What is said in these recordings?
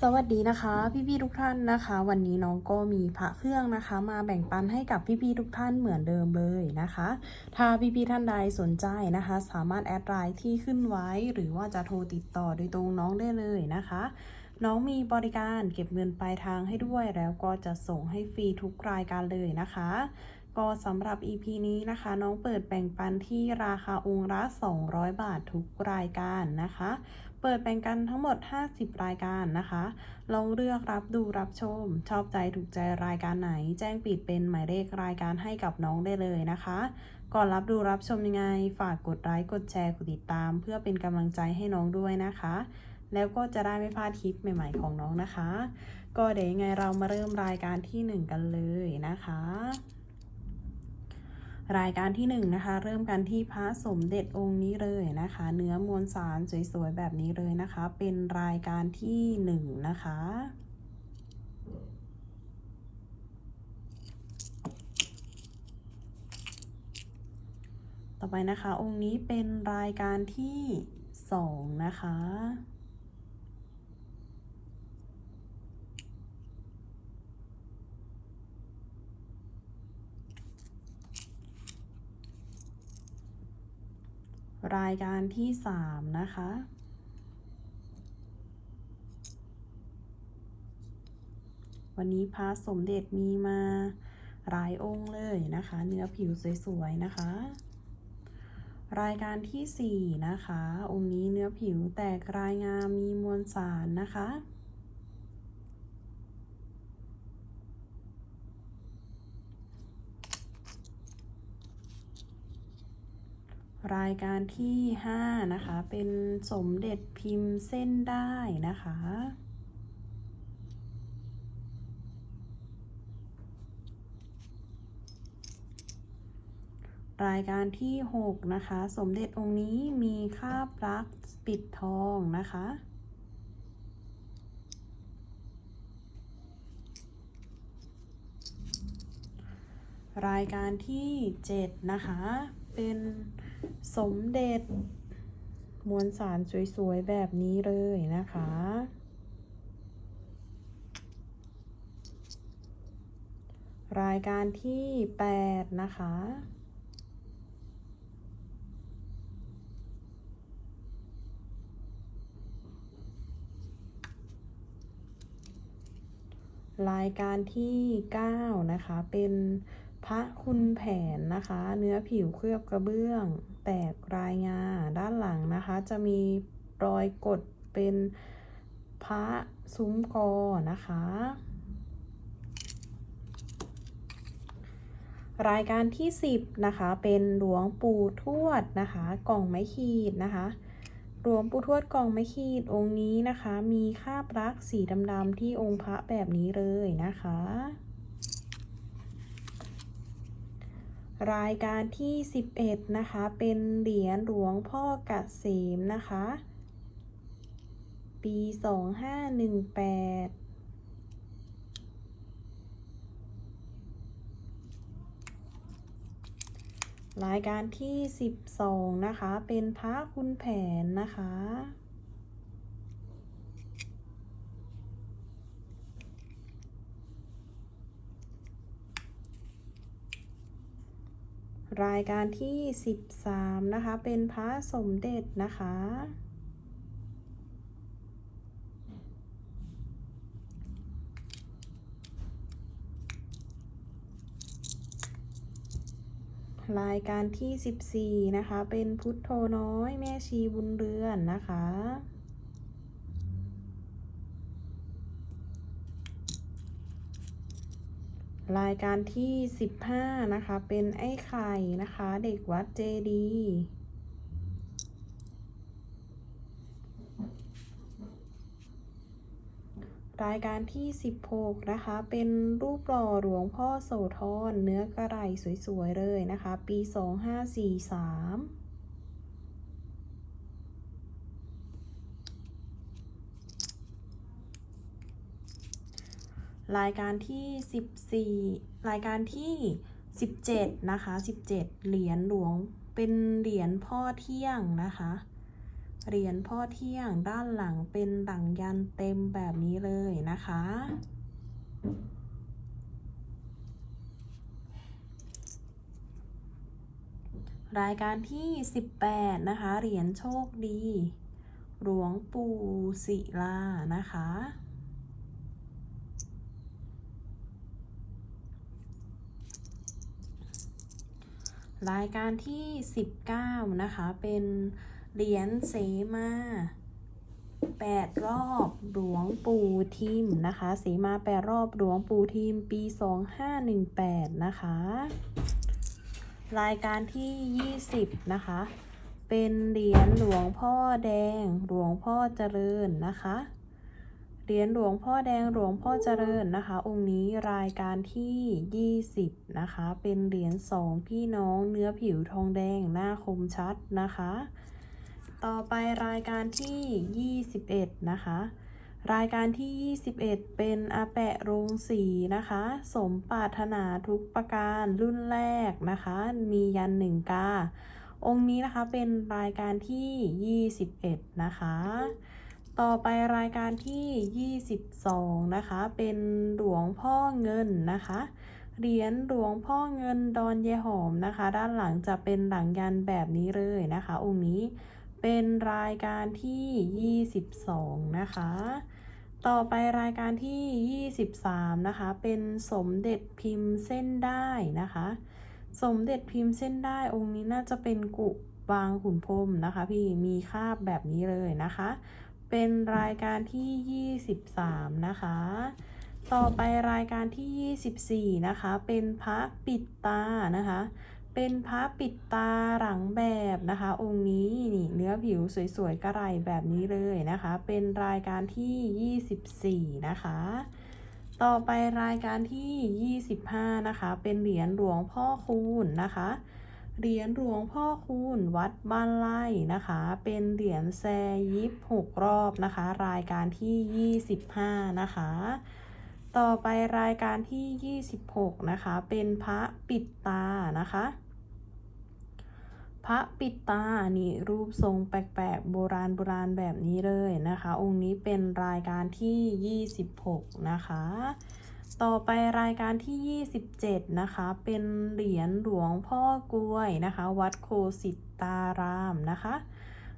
สวัสดีนะคะพี่ๆทุกท่านนะคะ วันนี้น้องก็มีพระเครื่องนะคะ มาแบ่งปันให้กับพี่ๆทุกท่านเหมือนเดิมเลยนะคะ ถ้าพี่ๆท่านใดสนใจนะคะ สามารถแอดไลน์ที่ขึ้นไว้ หรือว่าจะโทรติดต่อโดยตรงน้องได้เลยนะคะ น้องมีบริการเก็บเงินปลายทางให้ด้วย แล้วก็จะส่งให้ฟรีทุกรายการเลยนะคะ ก็สำหรับ EP นี้นะคะ น้องเปิดแบ่งปันที่ราคาองค์ละ200 บาททุกรายการนะคะ เปิดแบ่งกันทั้งหมด 50 รายการนะคะ ลองเลือกรับดูรับชม ชอบใจถูกใจรายการไหน แจ้งปิดเป็นหมายเลขรายการให้กับน้องได้เลยนะคะ ก่อนรับดูรับชมยังไง ฝากกดไลค์กดแชร์กดติดตาม เพื่อเป็นกำลังใจให้น้องด้วยนะคะ แล้วก็จะได้ไม่พลาดคลิปใหม่ ๆ ของน้องนะคะ ก็เดี๋ยวยังไงเรามาเริ่มรายการที่ 1 กันเลยนะคะ รายการที่1นงนะคะ เริ่มกันที่พระสมเด็จองค์นี้เลยนะคะ เนื้อมวลสารสวยๆแบบนี้เลยนะคะ เป็นรายการที่ 1นงนะคะต่อไปนะคะ องค์นี้เป็นรายการที่ 2 นะคะ รายการที่สามนะคะ วันนี้พระสมเด็จมีมาหลายองค์เลยนะคะ เนื้อผิวสวยๆ นะคะ รายการที่สี่นะคะ องค์นี้เนื้อผิวแตกรายงามมีมวลสารนะคะ รายการที่ 5 นะคะ เป็นสมเด็จพิมพ์เส้นได้นะคะ รายการที่ 6 นะคะ สมเด็จองค์นี้มีคาบรักปิดทองนะคะรายการที่ 7 นะคะ เป็น สมเด็จ มวลสารสวยๆ แบบนี้เลยนะคะ รายการที่ 8 นะคะรายการที่ 9 นะคะ เป็น พระคุณแผนนะคะ เนื้อผิวเคลือบกระเบื้อง แตกรายงาด้านหลังนะคะ จะมีรอยกดเป็นพระซุ้มกอนะคะ รายการที่ 10 นะคะ เป็นหลวงปู่ทวดนะคะ กล่องไม้ขีดนะคะหลวงปู่ทวดกล่องไม้ขีดองค์นี้นะคะ มีคาบรักสีดำๆที่องค์พระแบบนี้เลยนะคะ รายการที่ 11 นะคะ เป็นเหรียญหลวงพ่อกเกษมนะคะ ปี 2518รายการที่ 12 นะคะ เป็นพระคุณแผนนะคะ รายการที่ 13 นะคะ เป็นพระสมเด็จนะคะ รายการที่ 14 นะคะ เป็นพุทโธน้อยแม่ชีบุญเรือนนะคะ รายการที่ 15 นะคะ เป็นไอ้ไข่นะคะ เด็กวัดเจดีรายการที่ 16 นะคะ เป็นรูปหล่อหลวงพ่อโสธรเนื้อกระไรสวย ๆ เลยนะคะ ปี 2543 รายการที่ 14 รายการที่ 17 นะคะ 17 เหรียญหลวงเป็นเหรียญพ่อเที่ยงนะคะ เหรียญพ่อเที่ยงด้านหลังเป็นหลังยันเต็มแบบนี้เลยนะคะ รายการที่ 18 นะคะ เหรียญโชคดี หลวงปู่ศิลานะคะ รายการที่ 19 นะคะ เป็นเหรียญเสมา 8 รอบหลวงปู่ทิมนะคะ เสมา 8 รอบหลวงปู่ทิม ปี 2518 นะคะ รายการที่ 20 นะคะ เป็นเหรียญหลวงพ่อแดง หลวงพ่อเจริญนะคะ เหรียญหลวงพ่อแดงหลวงพ่อเจริญนะคะ องค์นี้รายการที่ 20 นะคะ เป็นเหรียญสองพี่น้องเนื้อผิวทองแดงหน้าคมชัดนะคะ ต่อไปรายการที่ 21 นะคะ รายการที่ 21 เป็นอาแปะโรงสีนะคะ สมปรารถนาทุกประการรุ่นแรกนะคะ มียันหนึ่งกา องค์นี้นะคะเป็นรายการที่ 21 นะคะ ต่อไปรายการที่ 22 นะคะ เป็นหลวงพ่อเงินนะคะ เหรียญหลวงพ่อเงินดอนเยหอมนะคะ ด้านหลังจะเป็นหลังยันแบบนี้เลยนะคะ องค์นี้เป็นรายการที่ 22 นะคะ ต่อไปรายการที่ 23 นะคะ เป็นสมเด็จพิมพ์เส้นได้นะคะ สมเด็จพิมพ์เส้นได้องค์นี้น่าจะเป็นกุบางขุนพรมนะคะ พี่มีคาบแบบนี้เลยนะคะ เป็นรายการที่ 23 นะคะ ต่อไปรายการที่ 24 นะคะ เป็นพระปิดตานะคะ เป็นพระปิดตาหลังแบบนะคะ องค์นี้นี่เนื้อผิวสวยๆกระไรแบบนี้เลยนะคะ เป็นรายการที่ 24 นะคะ ต่อไปรายการที่ 25 นะคะ เป็นเหรียญหลวงพ่อคูณนะคะ เหรียญหลวงพ่อคูณวัดบ้านไร่นะคะ เป็นเหรียญแซยิบหกรอบนะคะ รายการที่ 25 นะคะ ต่อไปรายการที่ 26 นะคะ เป็นพระปิดตานะคะ พระปิดตา นี่รูปทรงแปลกๆ โบราณโบราณแบบนี้เลยนะคะ องค์นี้เป็นรายการที่ 26 นะคะ ต่อไปรายการที่ 27 นะคะ เป็นเหรียญหลวงพ่อกล้วยนะคะ วัดโคสิตตารามนะคะ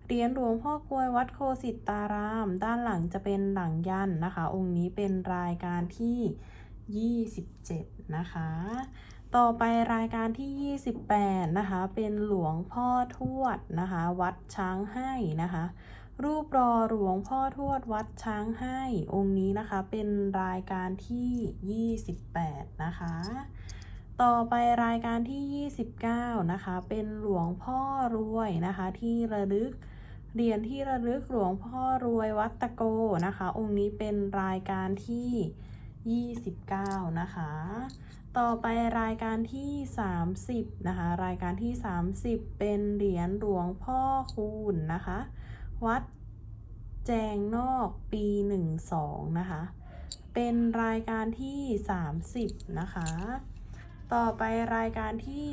เหรียญหลวงพ่อกล้วยวัดโคสิตาราม ด้านหลังจะเป็นหลังยันนะคะ องค์นี้เป็นรายการที่ 27 นะคะ ต่อไปรายการที่ 28 นะคะ เป็นหลวงพ่อทวดนะคะ วัดช้างให้นะคะ รูปรอหลวงพ่อทวดวัดช้างให้องค์นี้นะคะ เป็นรายการที่ 28 นะคะ ต่อไปรายการที่ 29 นะคะ เป็นหลวงพ่อรวยนะคะ ที่ระลึกเหรียญที่ระลึกหลวงพ่อรวยวัดตะโกนะคะ องค์นี้เป็นรายการที่ 29 นะคะ ต่อไปรายการที่ 30 นะคะ รายการที่ 30 เป็นเหรียญหลวงพ่อคูณนะคะ วัดแจงนอกปี 12 นะคะ เป็นรายการที่ 30 นะคะ ต่อไปรายการที่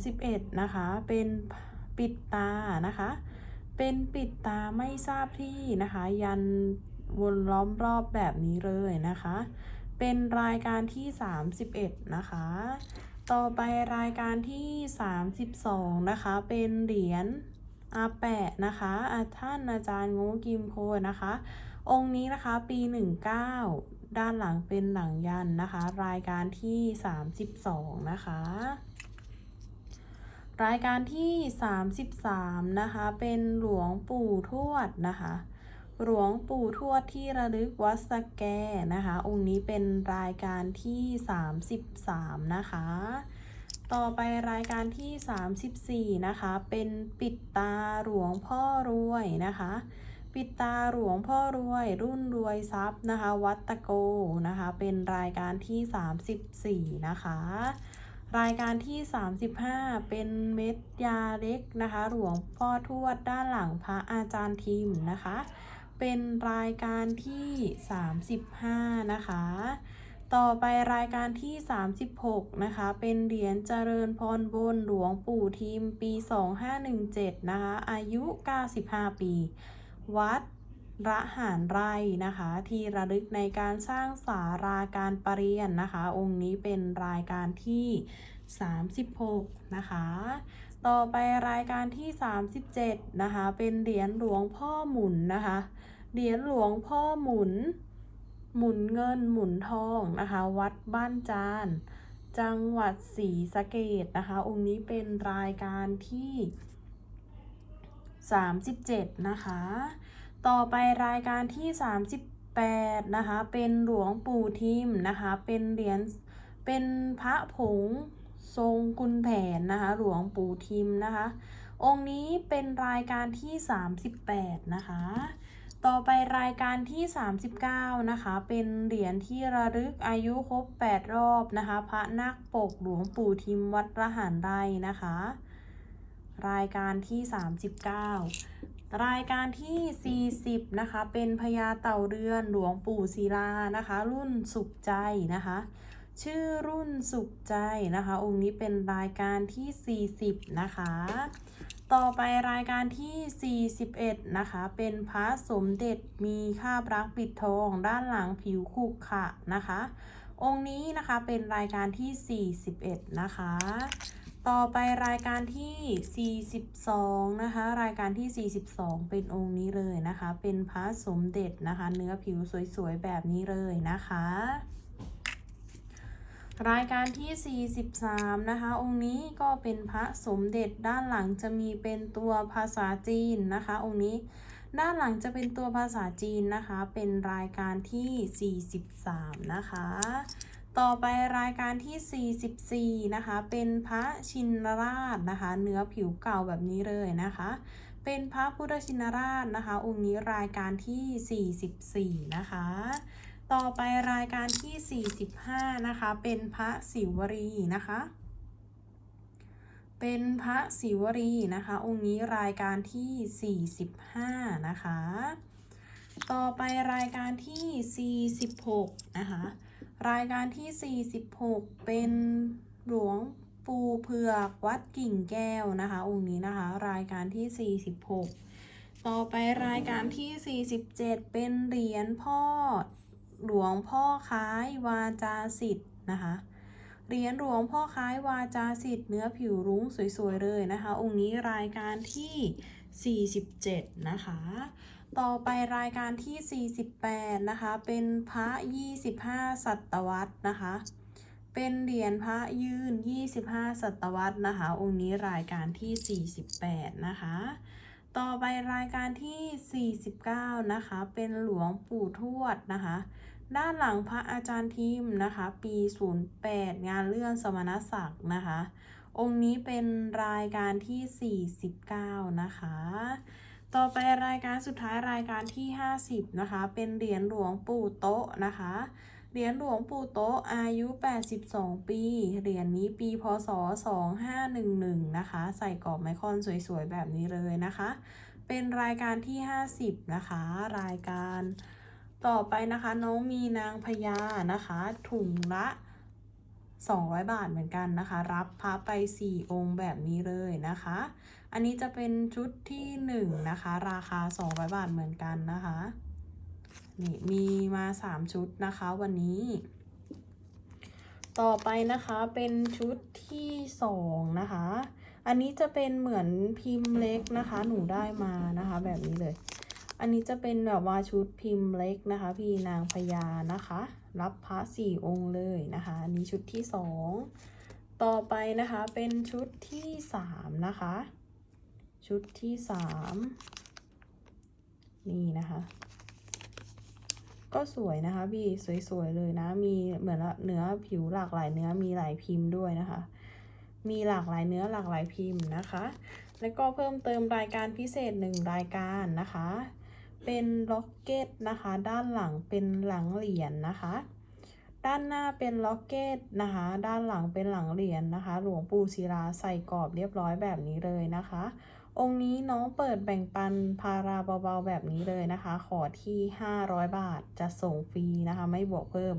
31 นะคะ เป็นปิดตานะคะ เป็นปิดตาไม่ทราบที่นะคะ ยันวนล้อมรอบแบบนี้เลยนะคะ เป็นรายการที่ 31 นะคะ ต่อไปรายการที่ 32 นะคะ เป็นเหรียญอาแปะนะคะอาท่านอาจารย์ง่กิมโพนะคะ องค์นี้นะคะปี 19 ด้านหลังเป็นหลังยันนะคะ รายการที่ 32 นะคะ รายการที่ 33 นะคะ เป็นหลวงปู่ทวดนะคะ หลวงปู่ทวดที่ระลึกวัดสแกนะคะ องค์นี้เป็นรายการที่ 33 นะคะ ต่อไปรายการที่ 34 นะคะ เป็นปิดตาหลวงพ่อรวยนะคะ ปิดตาหลวงพ่อรวย รุ่นรวยทรัพย์นะคะ วัดตะโกนะคะ เป็นรายการที่ 34 นะคะรายการที่ 35 เป็นเม็ดยาเล็กนะคะ หลวงพ่อทวดด้านหลังพระอาจารย์ทิมนะคะ เป็นรายการที่ 35 นะคะ ต่อไปรายการที่ 36 นะคะ เป็นเหรียญเจริญพรบนหลวงปู่ทิมปี 2517 นะคะ อายุ 95 ปี วัดระหารไร่นะคะ ที่ระลึกในการสร้างสาราการประเรียนนะคะ องค์นี้เป็นรายการที่ 36 นะคะ ต่อไปรายการที่ 37 นะคะ เป็นเหรียญหลวงพ่อหมุนนะคะ เหรียญหลวงพ่อหมุน หมุนเงินหมุนทองนะคะ วัดบ้านจาน จังหวัดศรีสะเกดนะคะ องค์นี้เป็นรายการที่ 37 นะคะ ต่อไปรายการที่ 38 นะคะ เป็นหลวงปู่ทิมนะคะ เป็นเหรียญ เป็นพระผงทรงกุนแผนนะคะ หลวงปู่ทิมนะคะ องค์นี้เป็นรายการที่ 38 นะคะ ต่อไปรายการที่ 39 นะคะ เป็นเหรียญที่ระลึกอายุครบ 8 รอบนะคะ พระนาคปกหลวงปู่ทิมวัดระหารไรนะคะ รายการที่ 39 รายการที่ 40 นะคะ เป็นพญาเต่าเรือนหลวงปู่ศิลานะคะ รุ่นสุขใจนะคะ ชื่อรุ่นสุขใจนะคะ องค์นี้เป็นรายการที่ 40 นะคะ ต่อไปรายการที่ 41 นะคะ เป็นพระสมเด็จมีคาบรักปิดทองด้านหลังผิวขรุขระนะคะ องค์นี้นะคะเป็นรายการที่ 41 นะคะ ต่อไปรายการที่ 42 นะคะ รายการที่ 42 เป็นองค์นี้เลยนะคะ เป็นพระสมเด็จนะคะ เนื้อผิวสวยๆ แบบนี้เลยนะคะ รายการที่ 43 นะคะ องค์นี้ก็เป็นพระสมเด็จด้านหลังจะมีเป็นตัวภาษาจีนนะคะ องค์นี้ด้านหลังจะเป็นตัวภาษาจีนนะคะ เป็นรายการที่ 43 นะคะ ต่อไปรายการที่ 44 นะคะ เป็นพระชินราชนะคะ เนื้อผิวเก่าแบบนี้เลยนะคะ เป็นพระพุทธชินราชนะคะ องค์นี้รายการที่ 44 นะคะ ต่อไปรายการที่ 45 นะคะ เป็นพระศิวรีนะคะ เป็นพระศิวรีนะคะ องค์นี้รายการที่ 45 นะคะ ต่อไปรายการที่ 46 นะคะ รายการที่ 46 เป็นหลวงปู่เผือกวัดกิ่งแก้วนะคะ องค์นี้นะคะ รายการที่ 46 ต่อไปรายการที่ 47 เป็นเหรียญพ่อ หลวงพ่อคล้ายวาจาสิทธ์นะคะเหรียญหลวงพ่อคล้ายวาจาสิทธ์เนื้อผิวรุ้งสวยๆเลยนะคะ องค์นี้รายการที่ 47 นะคะ ต่อไปรายการที่ 48 นะคะ เป็นพระ 25 ศตวรรษนะคะ เป็นเหรียญพระยืน 25 ศตวรรษนะคะ องค์นี้รายการที่ 48 นะคะ ต่อไปรายการที่ 49 นะคะ เป็นหลวงปู่ทวดนะคะ ด้านหลังพระอาจารย์ทิมนะคะ ปี 08 งานเลื่อนสมณศักดิ์นะคะ องค์นี้เป็นรายการที่ 49 นะคะ ต่อไปรายการสุดท้ายรายการที่ 50 นะคะ เป็นเหรียญหลวงปู่โต๊ะนะคะ เหรียญหลวงปู่โตะอายุ 82 ปี เหรียญนี้ปีพศ 2511 นะคะ ใส่กรอบไมคอนสวยๆ แบบนี้เลยนะคะ เป็นรายการที่ 50 นะคะ รายการต่อไปนะคะ น้องมีนางพญานะคะ ถุงละ 200 บาทเหมือนกันนะคะ รับพระไป 4 องค์แบบนี้เลยนะคะ อันนี้จะเป็นชุดที่ 1 นะคะ ราคา 200 บาทเหมือนกันนะคะ นี่มีมา3ชุดนะคะวันนี้ ต่อไปนะคะเป็นชุดที่2นะคะ อันนี้จะเป็นเหมือนพิมพ์เล็กนะคะ หนูได้มานะคะแบบนี้เลย อันนี้จะเป็นแบบว่าชุดพิมพ์เล็กนะคะ พี่นางพญานะคะ รับพระสี่องค์เลยนะคะ อันนี้ชุดที่สองต่อไปนะคะเป็นชุดที่สามนะคะ ชุดที่สามนี่นะคะ ก็สวยนะคะพี่สวยๆเลยนะ มีเหมือนเนื้อผิวหลากหลายเนื้อมีหลายพิมพ์ด้วยนะคะ มีหลากหลายเนื้อหลากหลายพิมพ์นะคะ แล้วก็เพิ่มเติมรายการพิเศษหนึ่งรายการนะคะ เป็นล็อกเก็ตนะคะ ด้านหลังเป็นหลังเหรียญนะคะ ด้านหน้าเป็นล็อกเก็ตนะคะ ด้านหลังเป็นหลังเหรียญนะคะ หลวงปู่ศิลาใส่กรอบเรียบร้อยแบบนี้เลยนะคะ องค์นี้น้องเปิดแบ่งปันพาราเบาๆแบบนี้เลยนะคะ ขอที่ 500 บาทจะส่งฟรีนะคะ ไม่บวกเพิ่ม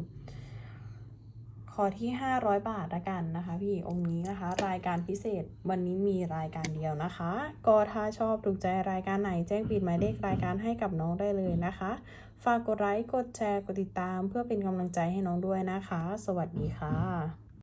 ขอที่ 500 บาทละกันนะคะ พี่องค์นี้นะคะ รายการพิเศษวันนี้มีรายการเดียวนะคะก็ถ้าชอบถูกใจรายการไหนแจ้งปิดหมายเลขรายการให้กับน้องได้เลยนะคะ ฝากกดไลค์กดแชร์กดติดตาม เพื่อเป็นกำลังใจให้น้องด้วยนะคะ สวัสดีค่ะ